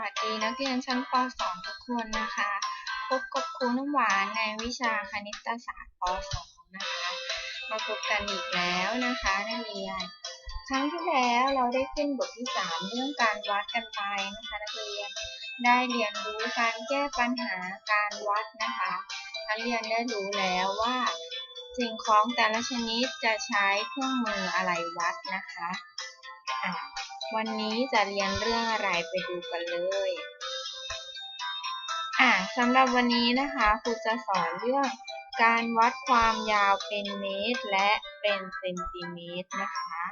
วัสดีนักเรียนชั้นป .2 ทุกคนนะคะ พบกับครูน้ำหวานในวิชาคณิตศาสตร์ป .2 นะคะ มาพบกันอีกแล้วนะคะนักเรียน ครั้งที่แล้วเราได้ขึ้นบทที่ 3 เรื่องการวัดกันไปนะคะนักเรียน ได้เรียนรู้การแก้ปัญหาการวัดนะคะ นักเรียนได้รู้แล้วว่า สิ่งของแต่ละชนิดจะใช้เครื่องมืออะไรวัดนะคะอะ วันนี้จะเรียนเรื่องอะไรไปดูกันเลย อะสำหรับวันนี้นะคะครูจะสอนเรื่องการวัดความยาวเป็นเมตร และเป็นเซนติเมตรนะคะ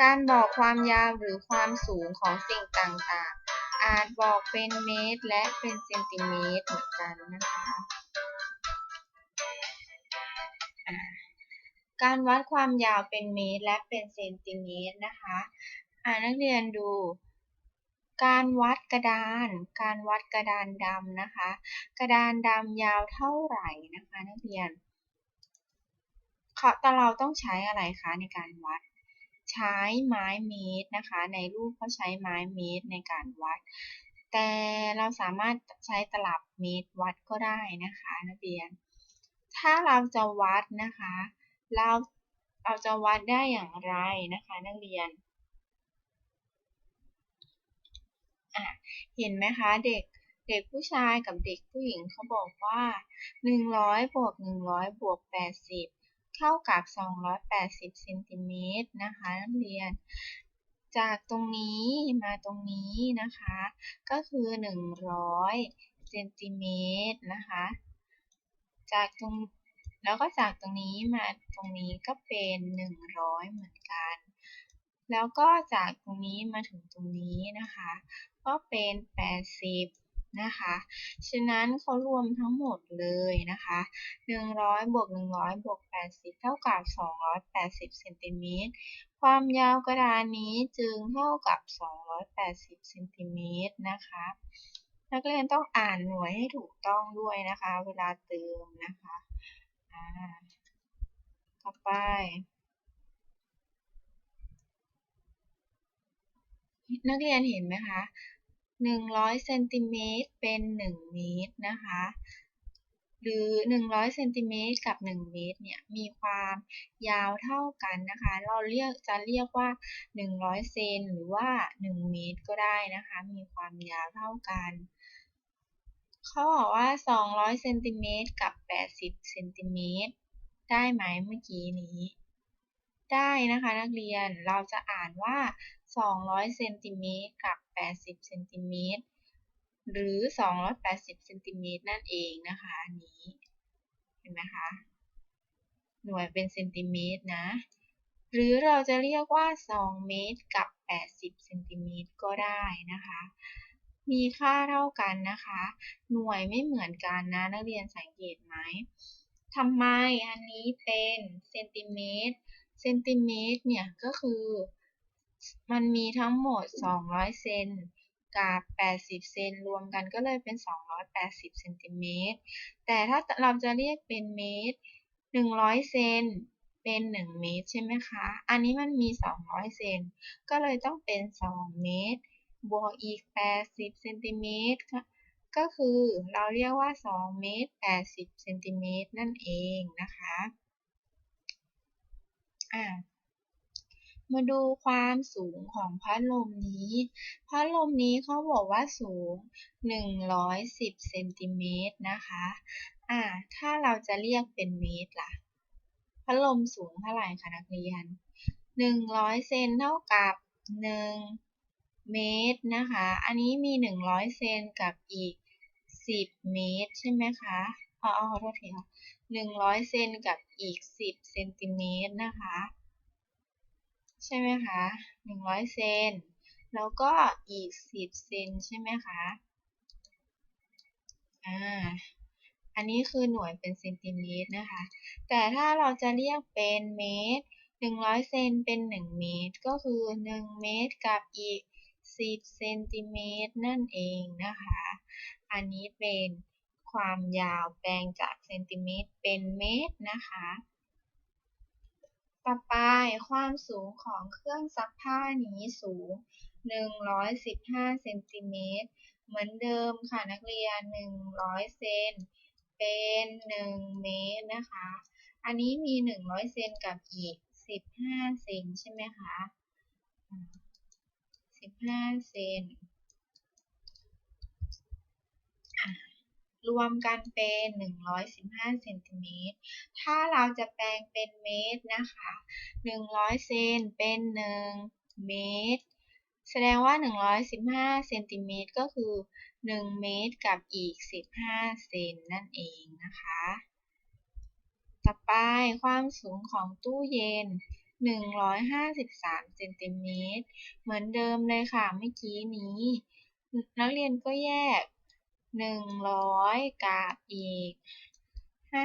การบอกความยาวหรือความสูงของสิ่งต่างๆ อาจบอกเป็นเมตร และเป็นเซนติเมตรเหมือนกันนะคะอะ การวัดความยาวเป็นเมตรและเป็นเซนติเมตรนะคะอ่านักเรียนดู การวัดกระดาน การวัดกระดานดำนะคะ กระดานดำยาวเท่าไหร่นะคะนักเรียนแต่เราต้องใช้อะไรคะในการวัด ใช้ไม้เมตรนะคะ ในรูปเขาใช้ไม้เมตรในการวัด แต่เราสามารถใช้ตลับเมตรวัดก็ได้นะคะนักเรียนถ้าเราจะวัดนะคะ เราเราจะวัดได้อย่างไรนะคะนักเรียนอะเห็นไหมคะเด็กเด็กผู้ชายกับเด็กผู้หญิงเขาบอกว่า 100บวก100บวก80 เท่ากับ 280เซนติเมตรนะคะนักเรียน จากตรงนี้มาตรงนี้นะคะ ก็คือ 100เซนติเมตรนะคะ จากตรง แล้วก็จากตรงนี้มาตรงนี้ก็เป็น 100 เหมือนกัน แล้วก็จากตรงนี้มาถึงตรงนี้นะคะ ก็เป็น 80 นะคะ ฉะนั้นเขารวมทั้งหมดเลยนะคะ 100 บวก 100 บวก 80 เท่ากับ 280 เซนติเมตร ความยาวกระดานนี้จึงเท่ากับ 280 เซนติเมตรนะคะนักเรียนต้องอ่านหน่วยให้ถูกต้องด้วยนะคะ เวลาเติมนะคะ ต่อไป นักเรียนเห็นไหมคะ100เซนติเมตรเป็น1เมตรนะคะ หรือ100เซนติเมตรกับ1เมตรเนี่ยมีความยาวเท่ากันนะคะ เราเรียกจะเรียกว่า100เซนหรือว่า1เมตรก็ได้นะคะ มีความยาวเท่ากัน เขาบอกว่า200เซนติเมตรกับ80เซนติเมตรได้ไหมเมื่อกี้นี้ ได้นะคะนักเรียนเราจะอ่านว่า200เซนติเมตรกับ80เซนติเมตรหรือ 280เซนติเมตรนั่นเองนะคะ อันนี้ เห็นไหมคะ หน่วยเป็นเซนติเมตรนะ หรือเราจะเรียกว่า 2 เมตรกับ 80เซนติเมตรก็ได้นะคะ มีค่าเท่ากันนะคะ หน่วยไม่เหมือนกันนะนักเรียนสังเกตไหมทำไมอันนี้เป็นเซนติเมตรเซนติเมตรเนี่ยก็คือ มันมีทั้งหมด 200 เซนกับ 80 เซนรวมกันก็เลยเป็น 280 เซนติเมตร แต่ถ้าเราจะเรียกเป็นเมตร 100 เซนเป็น 1 เมตรใช่ไหมคะ อันนี้มันมี 200 เซน ก็เลยต้องเป็น 2 เมตร บวกอีก 80เซนติเมตรก็คือเราเรียกว่า 2 เมตร 80เซนติเมตรนั่นเองนะคะอ่ามาดูความสูงของพัดลมนี้ พัดลมนี้เขาบอกว่าสูง 110เซนติเมตรนะคะอ่าถ้าเราจะเรียกเป็นเมตรล่ะ พัดลมสูงเท่าไหร่คะนักเรียน 100 เซนเท่ากับ 1 เมตรนะคะ อันนี้มี 100 เซนกับอีก 10 เมตร ใช่ไหมคะอ๋อขอโทษทีค่ะ100 เซนกับอีก 10 เซนติเมตรนะคะ ใช่ไหมคะ 100 เซน แล้วก็อีก 10 เซนใช่ไหมคะ อ่า อันนี้คือหน่วยเป็นเซนติเมตรนะคะ แต่ถ้าเราจะเรียกเป็นเมตร 100 เซนเป็น 1 เมตร ก็คือ 1 เมตรกับอีก 10เซนติเมตรนั่นเองนะคะ อันนี้เป็นความยาวแปลงจากเซนติเมตรเป็นเมตรนะคะ ต่อไปความสูงของเครื่องซักผ้านี้สูง 115เซนติเมตรเหมือนเดิมค่ะนักเรียน 100 เซนเป็น 1 เมตรนะคะ อันนี้มี 100 เซนกับอีก 15 เซนใช่ไหมคะ 15เซนรวมกันเป็น115เซนติเมตร ถ้าเราจะแปลงเป็นเมตรนะคะ 100 เซนเป็น 1 เมตร แสดงว่า 115เซนติเมตรก็คือ 1 เมตรกับอีก 15 เซนนั่นเองนะคะ ต่อไปความสูงของตู้เย็น 153เซนติเมตรเหมือนเดิมเลยค่ะเมื่อกี้นี้ นักเรียนก็แยก 100 กับอีก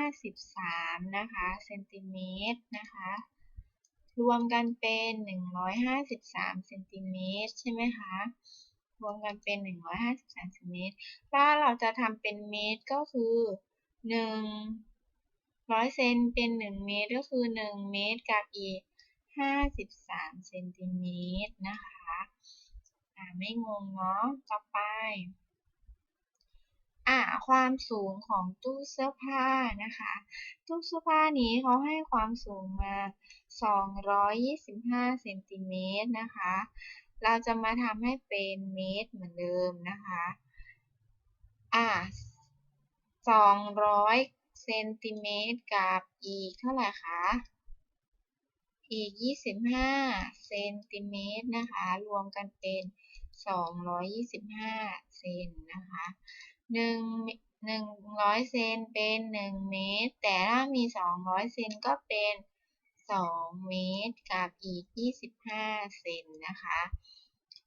53 นะคะเซนติเมตรนะคะ รวมกันเป็น 153เซนติเมตรใช่ไหมคะรวมกันเป็น 153เซนติเมตรถ้าเราจะทำเป็นเมตรก็คือ100เซนเป็น 1 เมตรก็คือ 1 เมตรกับอีก 53เซนติเมตรนะคะไม่งงเนาะต่อไปอ่าความสูงของตู้เสื้อผ้านะคะ ตู้เสื้อผ้านี้เขาให้ความสูงมา 225เซนติเมตรนะคะ เราจะมาทำให้เป็นเมตรเหมือนเดิมนะคะอ่า200เซนติเมตรกับอีกเท่าไหร่คะ อีก 25 เซนติเมตรนะคะ รวมกันเป็น 225 เซนนะคะหนึ่งหนึ่งร้อยเซนเป็น 1 เมตร แต่ถ้ามี 200 เซนก็เป็น 2 เมตรกับอีก 25 เซนนะคะ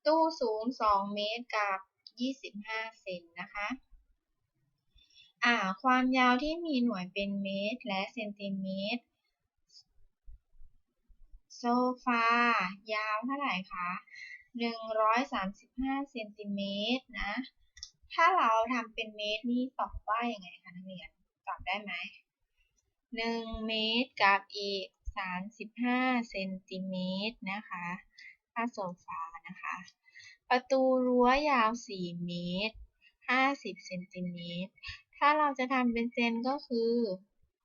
ตู้สูง 2 เมตรกับ 25 เซนนะคะอ่าความยาวที่มีหน่วยเป็นเมตรและเซนติเมตร โซฟา ยาวเท่าไหร่คะ135เซนติเมตรนะ ถ้าเราทำเป็นเมตรนี่ตอบว่ายังไงคะนักเรียน ตอบได้ไหม1เมตรกับอีก35เซนติเมตรนะคะถ้าโซฟานะคะ ประตูรั้วยาว 4 เมตร 50เซนติเมตร ถ้าเราจะทำเป็นเซนก็คือ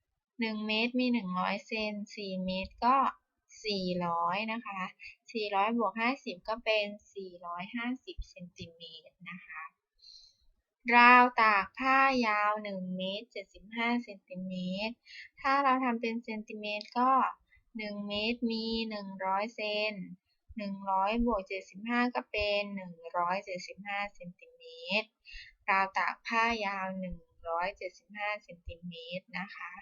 1 เมตรมี 100 เซน 4 เมตรก็ 400 นะคะ 400 บวก 50 ก็เป็น 450 เซนติเมตรนะคะ ราวตากผ้ายาว 1 เมตร 75 เซนติเมตร ถ้าเราทำเป็นเซนติเมตรก็ 1 เมตรมี 100 เซน100 บวก 75 ก็เป็น 175 เซนติเมตร ราวตากผ้ายาว 175 เซนติเมตรนะคะ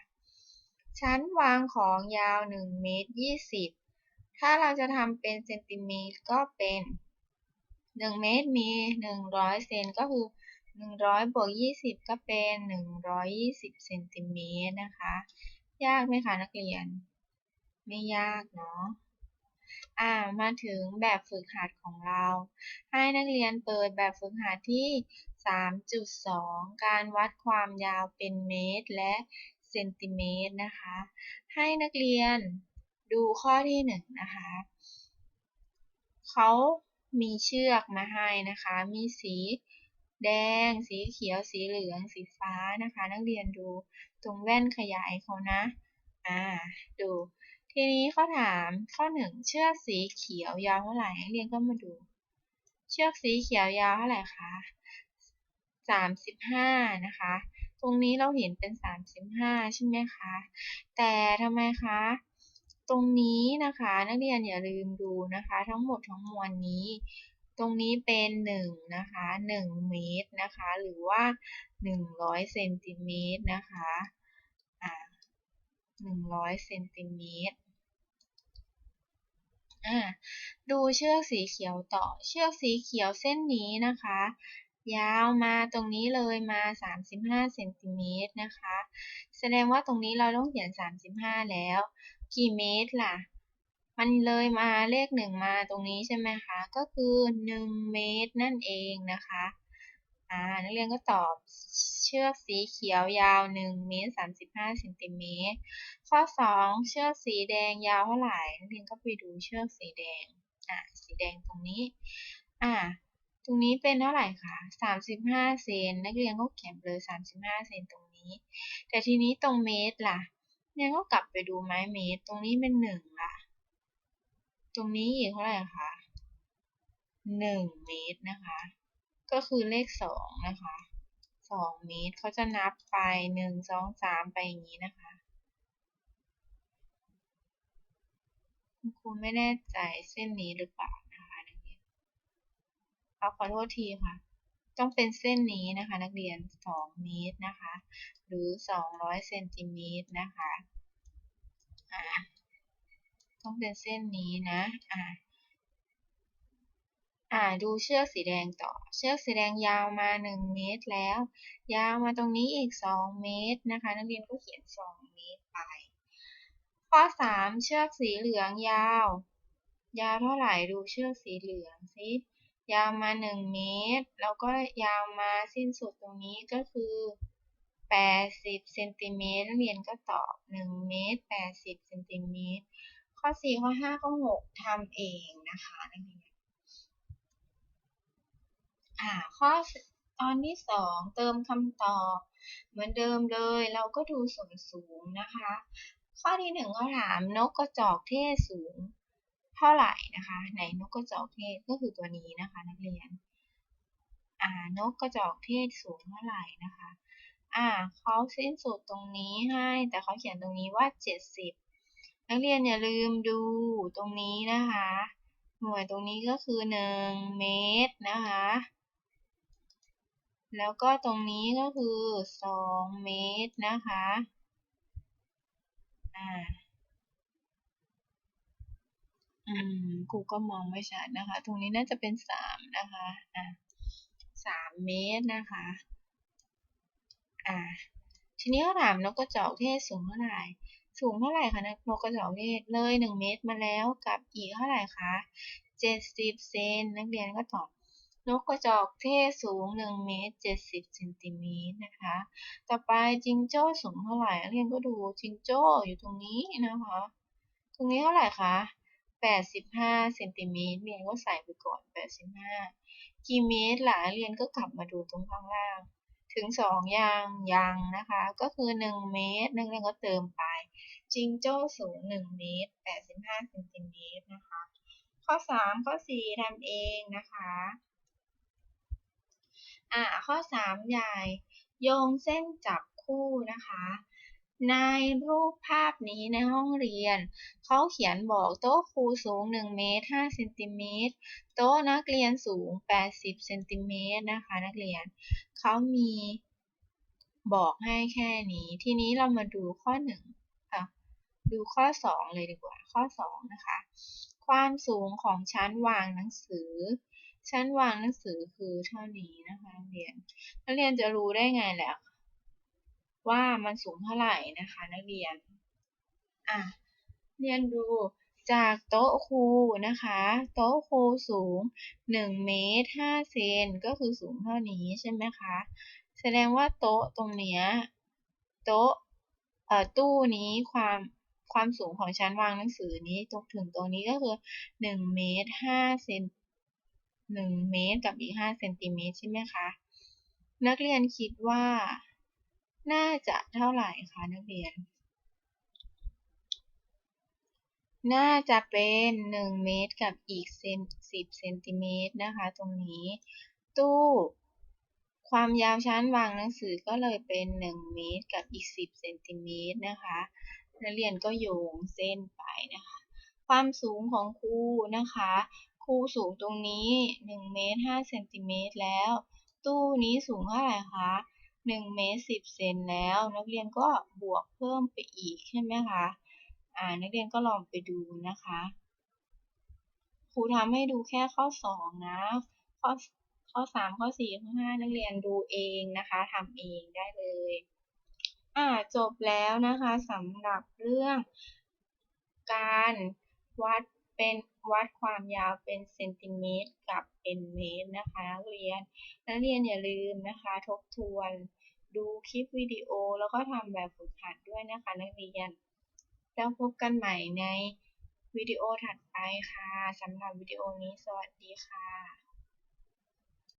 ชั้นวางของยาว1เมตร20 ถ้าเราจะทำเป็นเซนติเมตรก็เป็น 1 เมตรมี 100 เซนก็คือ 100บวก20 ก็เป็น 120เซนติเมตรนะคะ ยากไหมคะนักเรียน ไม่ยากเนาะอ่ามาถึงแบบฝึกหัดของเรา ให้นักเรียนเปิดแบบฝึกหัดที่ 3.2 การวัดความยาวเป็นเมตร และ เซนติเมตรนะคะ ให้นักเรียนดูข้อที่หนึ่งนะคะเขามีเชือกมาให้นะคะ มีสีแดง สีเขียว สีเหลือง สีฟ้านะคะ นักเรียนดูตรงแว่นขยายเขานะ อ่า ดู ทีนี้เขาถามข้อหนึ่งเชือกสีเขียวยาวเท่าไหร่ นักเรียนก็มาดู เชือกสีเขียวยาวเท่าไหร่คะสามสิบห้านะคะ ตรงนี้เราเห็นเป็นสามสิบห้าใช่ไหมคะ แต่ทำไมคะ ตรงนี้นะคะ นักเรียนอย่าลืมดูนะคะ ทั้งหมดทั้งมวลนี้ ตรงนี้เป็นหนึ่งนะคะหนึ่งเมตรนะคะ หรือว่าหนึ่งร้อยเซนติเมตรนะคะอ่าหนึ่งร้อยเซนติเมตรดูเชือกสีเขียวต่อ เชือกสีเขียวเส้นนี้นะคะ ยาวมาตรงนี้เลยมา 35เซนติเมตรนะคะ แสดงว่าตรงนี้เราต้องเขียน 35 แล้ว กี่เมตรล่ะ มันเลยมาเลขหนึ่งมาตรงนี้ใช่ไหมคะ ก็คือ 1 เมตรนั่นเองนะคะ อ่า นักเรียนก็ตอบเชือกสีเขียวยาว 1 เมตร 35เซนติเมตร ข้อ 2 เชือกสีแดงยาวเท่าไหร่ นักเรียนก็ไปดูเชือกสีแดง อ่า สีแดงตรงนี้ อ่า ตรงนี้เป็นเท่าไหร่คะ35 เซน นักเรียนก็เขียนเลย 35 เซนตรงนี้ แต่ทีนี้ตรงเมตรล่ะนักเรียก็กลับไปดูไม้เมตร ตรงนี้เป็น1ล่ะ ตรงนี้อีกเท่าไหร่คะ1 เมตรนะคะ ก็คือเลข2นะคะ2เมตรเขาจะนับไป 1 2 3 ไปอย่างนี้นะคะคุณครูไม่แน่ใจเส้นนี้หรือเปล่านะคะนักเรียน เอาขอโทษทีค่ะ ต้องเป็นเส้นนี้นะคะ นักเรียน 2 เมตรนะคะ หรือ 200เซนติเมตรนะคะอ่าต้องเป็นเส้นนี้นะอ่าอ่าดูเชือกสีแดงต่อ เชือกสีแดงยาวมา 1 เมตรแล้ว ยาวมาตรงนี้อีก 2 เมตรนะคะ นักเรียนก็เขียน 2 เมตรไป ข้อ 3 เชือกสีเหลืองยาว ยาวเท่าไหร่ดูเชือกสีเหลืองสิ ยาวมา 1 เมตร แล้วก็ยาวมาสิ้นสุดตรงนี้ก็คือ 80เซนติเมตรนักเรียนก็ตอบ 1 เมตร 80เซนติเมตร ข้อ 4 ข้อ 5 ข้อ 6ทำเองนะคะนักเรียนอ่าข้อตอนที่สองเติมคำตอบ เหมือนเดิมเลย เราก็ดูส่วนสูงนะคะ ข้อที่หนึ่งเขาถามนกกระจอกเทศสูง เท่าไหร่นะคะไหนนกกระจอกเทศก็คือตัวนี้นะคะ นักเรียน อ่านกกระจอกเทศสูงเท่าไหร่นะคะ อ่าเขาสิ้นสุดตรงนี้ให้ แต่เขาเขียนตรงนี้ว่า 70 นักเรียนอย่าลืมดูตรงนี้นะคะ หน่วยตรงนี้ก็คือ 1 เมตรนะคะแล้วก็ตรงนี้ก็คือ 2 เมตรนะคะ อ่า อืมครูก็มองไม่ชัดนะคะ ตรงนี้น่าจะเป็น3นะคะอ่า3เมตรนะคะอ่าทีนี้เขาถามนกกระจอกเทศสูงเท่าไหร่ สูงเท่าไหร่คะนกกระจอกเทศเลย1เมตรมาแล้วกับอีกเท่าไหร่คะ70เซนนักเรียนก็ตอบนกกระจอกเทศสูง1เมตร70เซนติเมตรนะคะ ต่อไปจิงโจ้สูงเท่าไหร่เรียนก็ดูจิงโจ้อยู่ตรงนี้นะคะ ตรงนี้เท่าไหร่คะ 85เซนติเมตรเรียนก็ใส่ไปก่อน 85กี่เมตรหล่ะเรียนก็กลับมาดูตรงข้างล่าง ถึง 2 ยังยังนะคะ ก็คือ 1 เมตรนักเรียนก็เติมไปจิงโจ้สูง 1 เมตร 85เซนติเมตรนะคะ ข้อ 3 ข้อ 4ทำเองนะคะอ่าข้อ3ใหญ่โยงเส้นจับคู่นะคะ ในรูปภาพนี้ในห้องเรียน เขาเขียนบอกโต๊ะครูสูง 1 เมตร5เซนติเมตร โต๊ะนักเรียนสูง 80เซนติเมตรนะคะ นักเรียน เขามีบอกให้แค่นี้ ทีนี้เรามาดูข้อ1ค่ะ ดูข้อ 2 เลยดีกว่า ข้อ 2 นะคะ ความสูงของชั้นวางหนังสือ ชั้นวางหนังสือคือเท่านี้นะคะนักเรียน นักเรียนจะรู้ได้ไงแหละ ว่ามันสูงเท่าไหร่นะคะนักเรียน อะ เรียนดูจากโต๊ะครูนะคะ โต๊ะครูสูง1เมตร5เซนก็คือสูงเท่านี้ใช่ไหมคะ แสดงว่าโต๊ะตรงเนี้ยโต๊ะเอ่อตู้นี้ความความสูงของชั้นวางหนังสือนี้ตรงถึงตรงนี้ก็คือ1เมตร5เซน1เมตรกับอีก5เซนติเมตรใช่ไหมคะ นักเรียนคิดว่า น่าจะเท่าไหร่คะนักเรียน น่าจะเป็น1เมตรกับอีกเซน10เซนติเมตรนะคะ ตรงนี้ ตู้ความยาวชั้นวางหนังสือก็เลยเป็น 1 เมตรกับอีก 10เซนติเมตรนะคะ นักเรียนก็โยงเส้นไปนะคะ ความสูงของครูนะคะรูสูงตรงนี้ 1 เมตร5เซนติเมตรแล้ว ตู้นี้สูงเท่าไหร่คะ 1เมตร10เซนแล้ว นักเรียนก็บวกเพิ่มไปอีกใช่ไหมคะอ่านักเรียนก็ลองไปดูนะคะครูทำให้ดูแค่ข้อ 2 นะข้อข้อ 3 ข้อ 4 ข้อ 5 นักเรียนดูเองนะคะทำเองได้เลยอ่าจบแล้วนะคะสำหรับเรื่อง การวัดเป็นวัดความยาวเป็นเซนติเมตรกับเป็นเมตรนะคะนักเรียนนักเรียนอย่าลืมนะคะ ทบทวน ดูคลิปวิดีโอ แล้วก็ทำแบบฝึกหัดด้วยนะคะนักเรียน แล้วพบกันใหม่ในวิดีโอถัดไปค่ะสำหรับวิดีโอนี้สวัสดีค่ะ